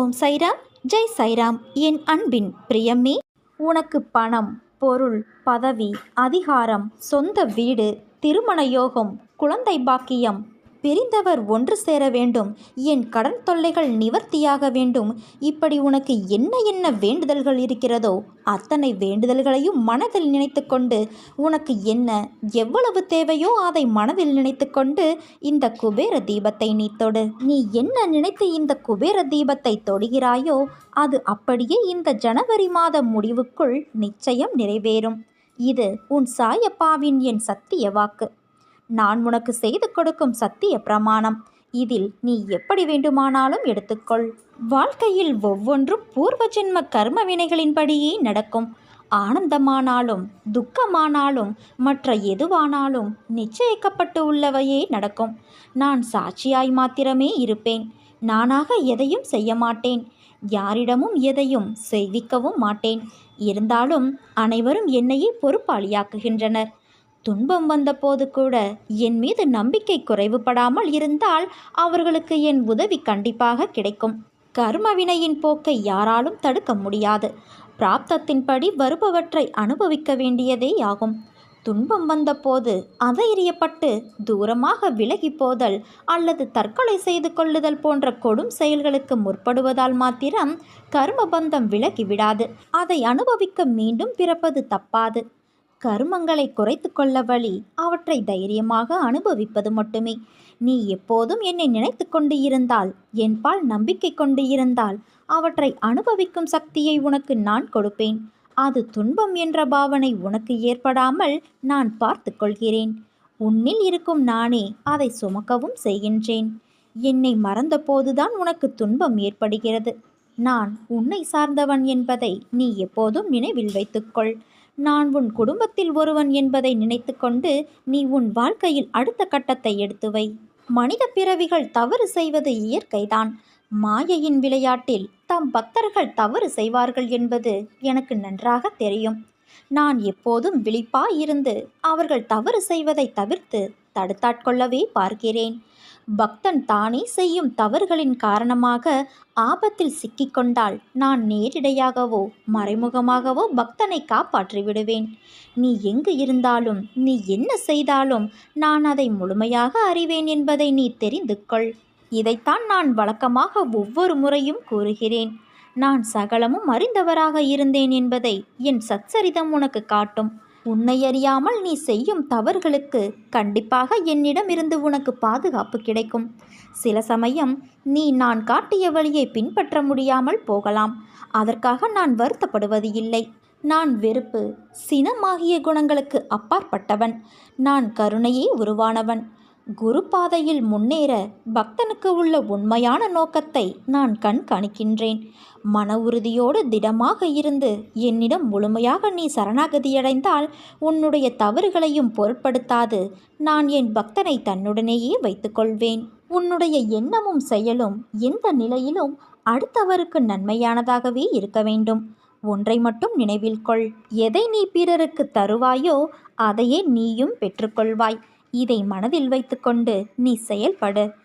ஓம் சைராம் ஜெய் சைராம். என் அன்பின் பிரியமே உனக்கு பணம் பொருள் பதவி அதிகாரம் சொந்த வீடு திருமண யோகம் குழந்தை பாக்கியம் பிரிந்தவர் ஒன்று சேர வேண்டும். என் கடன் தொல்லைகள் நிவர்த்தியாக வேண்டும். இப்படி உனக்கு என்ன என்ன வேண்டுதல்கள் இருக்கிறதோ அத்தனை வேண்டுதல்களையும் மனதில் நினைத்துக்கொண்டு உனக்கு என்ன எவ்வளவு தேவையோ அதை மனதில் நினைத்துக்கொண்டு இந்த குபேர தீபத்தை நீ தொடு. நீ என்ன நினைத்து இந்த குபேர தீபத்தை தொடுகிறாயோ அது அப்படியே இந்த ஜனவரி மாத முடிவுக்குள் நிச்சயம் நிறைவேறும். இது உன் சாயப்பாவின் என் சத்திய வாக்கு. நான் உனக்கு செய்து கொடுக்கும் சத்திய பிரமாணம். இதில் நீ எப்படி வேண்டுமானாலும் எடுத்துக்கொள். வாழ்க்கையில் ஒவ்வொன்றும் பூர்வ ஜென்ம கர்ம வினைகளின்படியே நடக்கும். ஆனந்தமானாலும் துக்கமானாலும் மற்ற எதுவானாலும் நிச்சயிக்கப்பட்டு உள்ளவையே நடக்கும். நான் சாட்சியாய் மாத்திரமே இருப்பேன். நானாக எதையும் செய்ய மாட்டேன். யாரிடமும் எதையும் செய்விக்கவும் மாட்டேன். இருந்தாலும் அனைவரும் என்னையே பொறுப்பாளியாக்குகின்றனர். துன்பம் வந்தபோது கூட என் மீது நம்பிக்கை குறைவுபடாமல் இருந்தால் அவர்களுக்கு என் உதவி கண்டிப்பாக கிடைக்கும். கர்மவினையின் போக்கை யாராலும் தடுக்க முடியாது. பிராப்தத்தின்படி வருபவற்றை அனுபவிக்க வேண்டியதே ஆகும் துன்பம் வந்தபோது அதையறியப்பட்டு தூரமாக விலகி போதல் அல்லது தற்கொலை செய்து கொள்ளுதல் போன்ற கொடும் செயல்களுக்கு முற்படுவதால் மாத்திரம் கர்மபந்தம் விலகிவிடாது. அதை அனுபவிக்க மீண்டும் பிறப்பது தப்பாது. கருமங்களை குறைத்து கொள்ள வழி அவற்றை தைரியமாக அனுபவிப்பது மட்டுமே. நீ எப்போதும் என்னை நினைத்து கொண்டு இருந்தால் என்பால் நம்பிக்கை கொண்டு இருந்தால் அவற்றை அனுபவிக்கும் சக்தியை உனக்கு நான் கொடுப்பேன். அது துன்பம் என்ற பாவனை உனக்கு ஏற்படாமல் நான் பார்த்து கொள்கிறேன். உன்னில் இருக்கும் நானே அதை சுமக்கவும் செய்கின்றேன். என்னை மறந்தபோதுதான் உனக்கு துன்பம் ஏற்படுகிறது. நான் உன்னை சார்ந்தவன் என்பதை நீ எப்போதும் நினைவில் வைத்துக்கொள் நான் உன் குடும்பத்தில் ஒருவன் என்பதை நினைத்துக்கொண்டு நீ உன் வாழ்க்கையில் அடுத்த கட்டத்தை எடுத்து வை. மனித பிறவிகள் தவறு செய்வது இயற்கைதான். மாயையின் விளையாட்டில் தம் பக்தர்கள் தவறு செய்வார்கள் என்பது எனக்கு நன்றாக தெரியும். நான் எப்போதும் விழிப்பாயிருந்து அவர்கள் தவறு செய்வதை தவிர்த்து தடுத்தாட்கொள்ளவே பார்க்கிறேன். பக்தன் தானே செய்யும் தவறுகளின் காரணமாக ஆபத்தில் சிக்கிக்கொண்டால் நான் நேரிடையாகவோ மறைமுகமாகவோ பக்தனை காப்பாற்றி விடுவேன். நீ எங்கு இருந்தாலும் நீ என்ன செய்தாலும் நான் அதை முழுமையாக அறிவேன் என்பதை நீ தெரிந்து கொள் இதைத்தான் நான் வழக்கமாக ஒவ்வொரு முறையும் கூறுகிறேன். நான் சகலமும் அறிந்தவராக இருந்தேன் என்பதை என் சச்சரிதம் உனக்கு காட்டும். உன்னை அறியாமல் நீ செய்யும் தவறுகளுக்கு கண்டிப்பாக என்னிடம் இருந்து உனக்கு பாதுகாப்பு கிடைக்கும். சில சமயம் நீ நான் காட்டிய வழியை பின்பற்ற முடியாமல் போகலாம். அதற்காக நான் வருத்தப்படுவது இல்லை. நான் வெறுப்பு சினமாகிய குணங்களுக்கு அப்பாற்பட்டவன். நான் கருணையே உருவானவன். குரு பாதையில் முன்னேற பக்தனுக்கு உள்ள உண்மையான நோக்கத்தை நான் கண்காணிக்கின்றேன். மன உறுதியோடு திடமாக இருந்து என்னிடம் முழுமையாக நீ சரணாகதியடைந்தால் உன்னுடைய தவறுகளையும் பொருட்படுத்தாது. நான் என் பக்தனை தன்னுடனேயே வைத்துக்கொள்வேன். உன்னுடைய எண்ணமும் செயலும் எந்த நிலையிலும் அடுத்தவருக்கு நன்மையானதாகவே இருக்க வேண்டும். ஒன்றை மட்டும் நினைவில் கொள். எதை நீ பிறருக்கு தருவாயோ அதையே நீயும் பெற்றுக்கொள்வாய். இதை மனதில் வைத்துக்கொண்டு நீ செயல்படு.